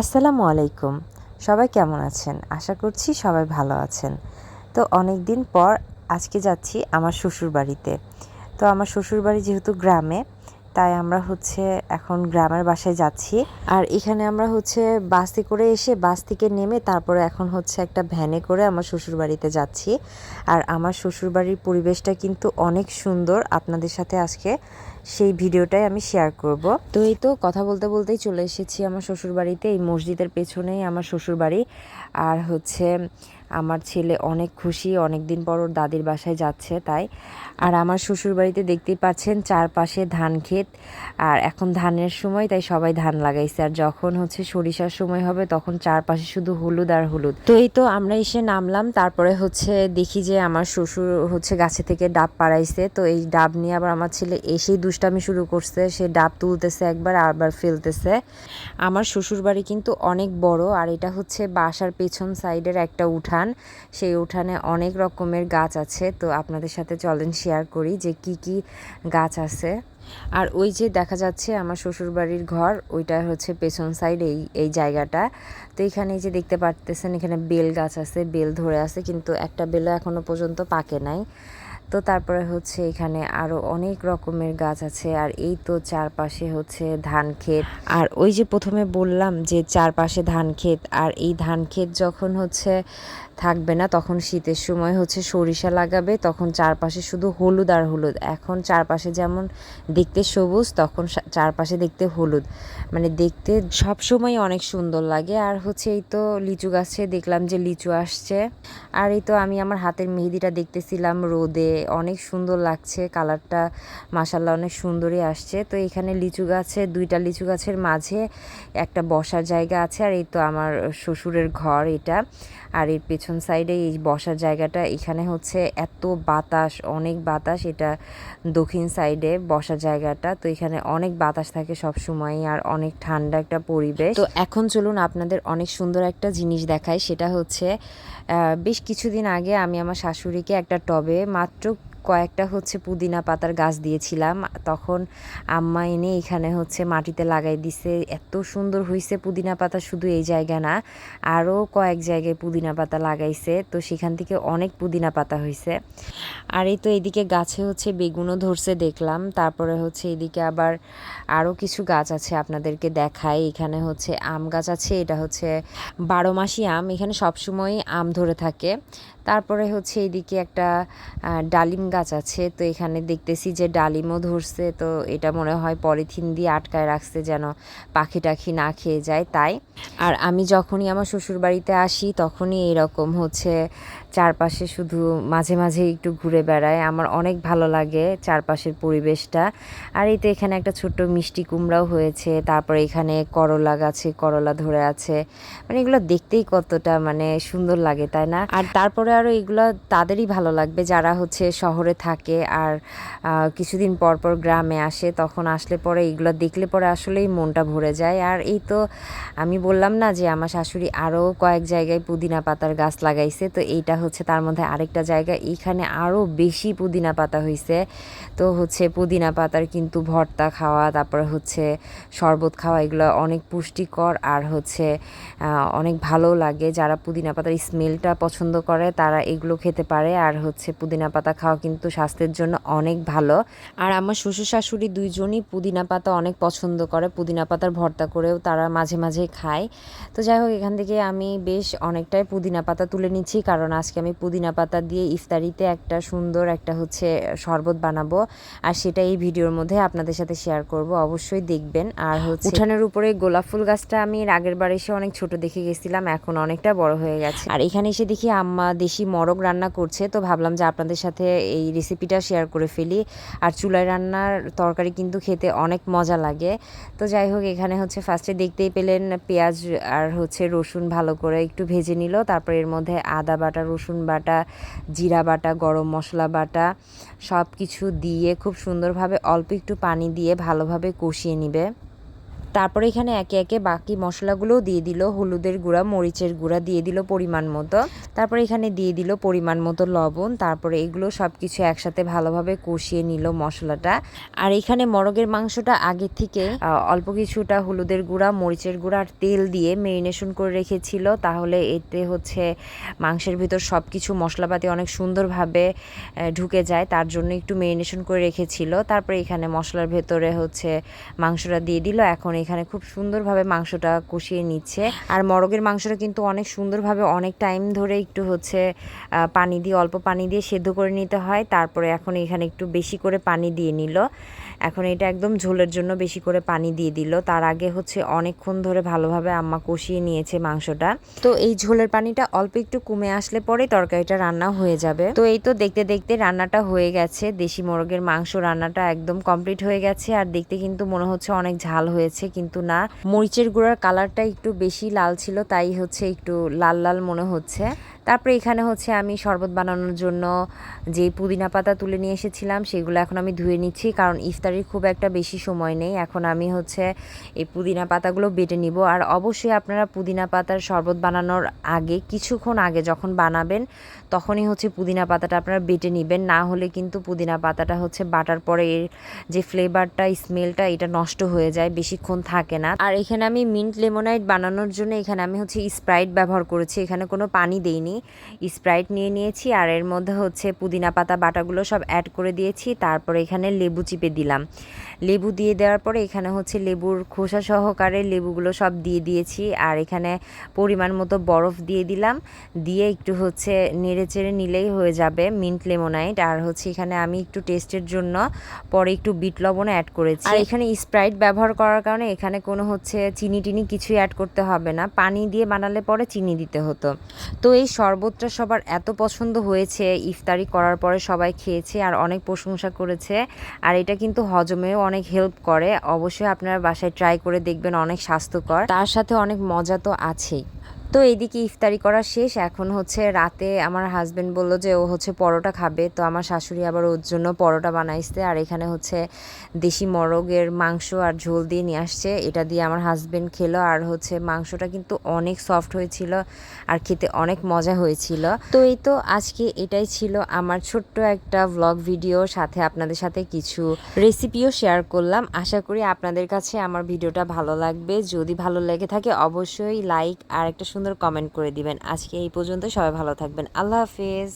আসসালামু আলাইকুম। সবাই কেমন আছেন? আশা করছি সবাই ভালো আছেন। তো অনেক দিন পর আজকে যাচ্ছি আমার শ্বশুর বাড়িতে তো আমার শ্বশুর বাড়ি যেহেতু গ্রামে তাই আমরা হচ্ছে এখন গ্রামের বাসায় যাচ্ছি। আর এখানে আমরা হচ্ছে বাসে করে এসে বাস থেকে নেমে তারপরে এখন হচ্ছে একটা ভ্যানে করে আমার শ্বশুর বাড়িতে যাচ্ছি। আর আমার শ্বশুর বাড়ির পরিবেশটা কিন্তু অনেক সুন্দর। আপনাদের সাথে আজকে সেই ভিডিওটাই আমি শেয়ার করব। তো এই তো কথা বলতে বলতেই চলে এসেছি আমার শ্বশুর বাড়িতে এই মসজিদের পেছনেই আমার শ্বশুর বাড়ি আর হচ্ছে আমার ছেলে অনেক খুশি অনেক দিন পর ওর দাদির বাসায় যাচ্ছে তাই। আর আমার শ্বশুর বাড়িতে দেখতেই পাচ্ছেন চারপাশে ধান ক্ষেত, আর এখন ধানের সময় তাই সবাই ধান লাগাইছে। আর যখন হচ্ছে সরিষার সময় হবে তখন চারপাশে শুধু হলুদ আর হলুদ। তো এই তো আমরা এসে নামলাম, তারপরে হচ্ছে দেখি যে আমার শ্বশুর হচ্ছে গাছে থেকে ডাব পাড়াইছে। তো এই ডাব নিয়ে আবার আমার ছেলে এসেই দুষ্টামি শুরু করছে। সে ডাব তুলতেছে একবার, আবার ফেলতেছে। আমার শ্বশুর বাড়ি কিন্তু অনেক বড়, আর এটা হচ্ছে বাসার পেছন সাইডের একটা উঠান। সেই উঠানে অনেক রকমের গাছ আছে। তো আপনাদের সাথে চলেন শেয়ার করি যে কি কি গাছ আছে। আর ওই যে দেখা যাচ্ছে আমার শ্বশুর বাড়ির ঘর, ওইটা হচ্ছে পেছন সাইড এই এই জায়গাটা। তো এখানে যে দেখতে পারতেছেন, এখানে বেল গাছ আছে, বেল ধরে আছে, কিন্তু একটা বেলও এখনও পর্যন্ত পাকে নাই। তো তারপরে হচ্ছে এখানে আরও অনেক রকমের গাছ আছে। আর এই তো চারপাশে হচ্ছে ধান ক্ষেত। আর ওই যে প্রথমে বললাম যে চারপাশে ধান ক্ষেত, আর এই ধান ক্ষেত যখন হচ্ছে থাকবে না, তখন শীতের সময় হচ্ছে সরিষা লাগাবে, তখন চারপাশে শুধু হলুদ আর হলুদ। এখন চারপাশে যেমন দেখতে সবুজ, তখন চারপাশে দেখতে হলুদ। মানে দেখতে সব সময় অনেক সুন্দর লাগে। আর হচ্ছে এই তো লিচু গাছে দেখলাম যে লিচু আসছে। আর এই তো আমি আমার হাতের মেহেদিটা দেখতেছিলাম রোদে। অনেক সুন্দর লাগছে, কালারটা মাসাল্লাহ অনেক সুন্দরই আসছে। তো এখানে লিচু গাছে, দুইটা লিচু গাছের মাঝে একটা বসার জায়গা আছে। আর এই তো আমার শ্বশুরের ঘর এটা। আর এর পেছন সাইডে এই বসার জায়গাটা। এখানে হচ্ছে এত বাতাস, অনেক বাতাস। এটা দক্ষিণ সাইডে বসার জায়গাটা। তো এখানে অনেক বাতাস থাকে সব সময় আর অনেক ঠান্ডা একটা পরিবেশ। তো এখন চলুন আপনাদের অনেক সুন্দর একটা জিনিস দেখায় সেটা হচ্ছে বেশ কিছুদিন আগে আমি আমার শাশুড়িকে একটা টবে মাত্র কয়েকটা হচ্ছে পুদিনা পাতার গাছ দিয়েছিলাম। তখন আম্মা এনে এখানে হচ্ছে মাটিতে লাগাই দিছে। এত সুন্দর হয়েছে পুদিনা পাতা শুধু এই জায়গা না আরও কয়েক জায়গায় পুদিনা পাতা লাগাইছে। তো সেখান থেকে অনেক পুদিনা পাতা হয়েছে আর এই তো এদিকে গাছে হচ্ছে বেগুনও ধরছে দেখলাম। তারপরে হচ্ছে এদিকে আবার আরও কিছু গাছ আছে আপনাদেরকে দেখাই। এখানে হচ্ছে আম গাছ আছে, এটা হচ্ছে বারো মাসি আম। এখানে সবসময় আম ধরে থাকে। তারপরে হচ্ছে এইদিকে একটা ডালিম গাছ আছে। তো এখানে দেখতেছি যে ডালিমও ধরছে। তো এটা মনে হয় পলিথিন দিয়ে আটকায় রাখছে যেন পাখি টাখি না খেয়ে যায় তাই। আর আমি যখনই আমার শ্বশুর বাড়িতে আসি তখনই এরকম হচ্ছে চারপাশে শুধু মাঝে মাঝে একটু ঘুরে বেড়ায়। আমার অনেক ভালো লাগে চারপাশের পরিবেশটা। আর এই তো এখানে একটা ছোট্ট মিষ্টি কুমড়াও হয়েছে। তারপরে এখানে করলা গাছে করলা ধরে আছে। মানে এগুলো দেখতেই কতটা মানে সুন্দর লাগে, তাই না? আর তারপরে আরও এগুলো তাদেরই ভালো লাগবে। যারা হচ্ছে শহরে থাকে আর কিছুদিন পর পর গ্রামে আসে, তখন আসলে পরে এগুলো দেখলে পরে আসলেই মনটা ভরে যায়। আর এই তো আমি বললাম না যে আমার শাশুড়ি আরও কয়েক জায়গায় পুদিনা পাতার গাছ লাগাইছে, তো এইটা হচ্ছে তার মধ্যে আরেকটা জায়গা। এইখানে আরও বেশি পুদিনা পাতা হয়েছে তো হচ্ছে পুদিনা পাতার কিন্তু ভর্তা খাওয়া, তারপরে হচ্ছে শরবত খাওয়া, এগুলো অনেক পুষ্টিকর আর হচ্ছে অনেক ভালো লাগে। যারা পুদিনা পাতার স্মেলটা পছন্দ করে, তারা এগুলো খেতে পারে। আর হচ্ছে পুদিনা পাতা খাওয়া কিন্তু স্বাস্থ্যের জন্য অনেক ভালো। আর আমার শ্বশুর শাশুড়ি দুইজনই পুদিনা পাতা অনেক পছন্দ করে। পুদিনা পাতার ভর্তা করেও তারা মাঝে মাঝে খায়। তো যাই হোক, এখান থেকে আমি বেশ অনেকটাই পুদিনা পাতা তুলে নিচ্ছি। কারণ আজকে আমি পুদিনা পাতা দিয়ে ইফতারিতে একটা সুন্দর একটা হচ্ছে শরবত বানাবো। আর সেটা এই ভিডিওর মধ্যে আপনাদের সাথে শেয়ার করব। অবশ্যই দেখবেন। আর হচ্ছে উঠানের উপরে গোলাপ ফুল গাছটা আমি আগের বার এসে অনেক ছোট দেখে গেছিলাম। এখন অনেকটা বড় হয়ে গেছে। আর এখানে এসে দেখি আম্মা দেশি মরগ রান্না করছে, তো ভাবলাম যে আপনাদের সাথে এই রেসিপিটা শেয়ার করে ফেলি। আর চুলায় রান্নার তরকারি কিন্তু খেতে অনেক মজা লাগে। তো যাই হোক, এখানে হচ্ছে ফার্স্টে দেখতেই পেলেন পেঁয়াজ আর হচ্ছে রসুন ভালো করে একটু ভেজে নিল। তারপর এর মধ্যে আদা বাটা, রসুন বাটা, জিরা বাটা, গরম মশলা বাটা সব কিছু দিয়ে খুব সুন্দরভাবে অল্প একটু পানি দিয়ে ভালোভাবে কষিয়ে নিবে। তারপরে এখানে একে একে বাকি মশলাগুলোও দিয়ে দিল। হলুদের গুঁড়া, মরিচের গুঁড়া দিয়ে দিল পরিমাণ মতো। তারপরে এখানে দিয়ে দিল পরিমাণ মতো লবণ। তারপরে এগুলো সব কিছু একসাথে ভালোভাবে কষিয়ে নিল মশলাটা। আর এখানে মরগের মাংসটা আগে থেকে অল্প কিছুটা হলুদের গুঁড়া, মরিচের গুঁড়া আর তেল দিয়ে মেরিনেশন করে রেখেছিল। তাহলে এতে হচ্ছে মাংসের ভিতর সব কিছু মশলাপাতি অনেক সুন্দরভাবে ঢুকে যায়। তার জন্য একটু মেরিনেশন করে রেখেছিল। তারপরে এখানে মশলার ভেতরে হচ্ছে মাংসটা দিয়ে দিল। এখন এখানে খুব সুন্দরভাবে মাংসটা কষিয়ে নিচ্ছে। আর মরগের মাংসটা কিন্তু অনেক সুন্দরভাবে অনেক টাইম ধরে একটু হচ্ছে পানি দিয়ে, অল্প পানি দিয়ে সেদ্ধ করে নিতে হয়। তারপরে এখন এখানে একটু বেশি করে পানি দিয়ে নিল। এখন এটা একদম ঝোলের জন্য বেশি করে পানি দিয়ে দিল। তার আগে হচ্ছে অনেকক্ষণ ধরে ভালোভাবে আম্মা কষিয়ে নিয়েছে মাংসটা। তো এই ঝোলের পানিটা অল্প একটু কমে আসলে পরে তরকারিটা রান্না হয়ে যাবে। তো এই তো দেখতে দেখতে রান্নাটা হয়ে গেছে। দেশি মোরগের মাংস রান্নাটা একদম কমপ্লিট হয়ে গেছে। আর দেখতে কিন্তু মনে হচ্ছে অনেক ঝাল হয়েছে, কিন্তু না। মরিচের গুঁড়ার কালারটা একটু বেশি লাল ছিল, তাই হচ্ছে একটু লাল লাল মনে হচ্ছে। তারপরে এখানে হচ্ছে আমি শরবত বানানোর জন্য যে পুদিনা পাতা তুলে নিয়ে এসেছিলাম, সেগুলো এখন আমি ধুয়ে নিচ্ছি, কারণ ইফতারির খুব একটা বেশি সময় নেই। এখন আমি হচ্ছে এই পুদিনা পাতাগুলো বেটে নিব। আর অবশ্যই আপনারা পুদিনা পাতার শরবত বানানোর আগে, কিছুক্ষণ আগে যখন বানাবেন, তখনই হচ্ছে পুদিনা পাতাটা আপনারা বেটে নেবেন। না হলে কিন্তু পুদিনা পাতাটা হচ্ছে বাটার পরে এর যে ফ্লেভারটা, স্মেলটা, এটা নষ্ট হয়ে যায়, বেশিক্ষণ থাকে না। আর এখানে আমি মিন্ট লেমোনাইড বানানোর জন্য এখানে আমি হচ্ছে স্প্রাইট ব্যবহার করেছি। এখানে কোনো পানি দেইনি। স্প্রাইট নিয়ে নিয়েছি, আর এর মধ্যে হচ্ছে পুদিনা পাতা, বাটাগুলো সব অ্যাড করে দিয়েছি। তারপরে এখানে লেবু চিপে দিলাম। লেবু দিয়ে দেওয়ার পরে এখানে হচ্ছে লেবুর খোসা সহকারে লেবুগুলো সব দিয়ে দিয়েছি, আর এখানে পরিমাণ মতো বরফ দিয়ে দিলাম। দিয়ে একটু হচ্ছে নেড়ে চেড়ে নিলেই হয়ে যাবে মিন্ট লেমোনাইট আর হচ্ছে এখানে আমি একটু টেস্টের জন্য পরে একটু বিট লবণ অ্যাড করেছি। আর এখানে স্প্রাইট ব্যবহার করার কারণে এখানে কোনো হচ্ছে চিনি টিনি কিছুই অ্যাড করতে হবে না। পানি দিয়ে বানালে পরে চিনি দিতে হতো। তো এই শরবতটা সবার এত পছন্দ হয়েছে, ইফতারি করার পরে সবাই খেয়েছে আর অনেক প্রশংসা করেছে। আর এটা কিন্তু হজমেও অনেক হেল্প করে। অবশ্যই আপনারা বাসায় ট্রাই করে দেখবেন, অনেক স্বাস্থ্যকর। তার সাথে অনেক মজা তো আছেই। তো এইদিকে ইফতারি করা শেষ। এখন হচ্ছে রাতে আমার হাজবেন্ড বলল যে ও হচ্ছে পরোটা খাবে। তো আমার শাশুড়ি আবার ওর জন্য পরোটা বানাইছে। আর এখানে হচ্ছে দেশি মরগের মাংস আর ঝোল দিয়ে নিয়ে আসছে। এটা দিয়ে আমার হাজবেন্ড খেলো। আর হচ্ছে মাংসটা কিন্তু অনেক সফট হয়েছিল আর খেতে অনেক মজা হয়েছিল। তো এই তো আজকে এটাই ছিল আমার ছোট্ট একটা ভ্লগ ভিডিও সাথে আপনাদের সাথে কিছু রেসিপিও শেয়ার করলাম। আশা করি আপনাদের কাছে আমার ভিডিওটা ভালো লাগবে। যদি ভালো লেগে থাকে অবশ্যই লাইক আর একটা সুন্দর কমেন্ট করে দিবেন। আজকে এই পর্যন্ত সবাই ভালো থাকবেন। আল্লাহ হাফেজ।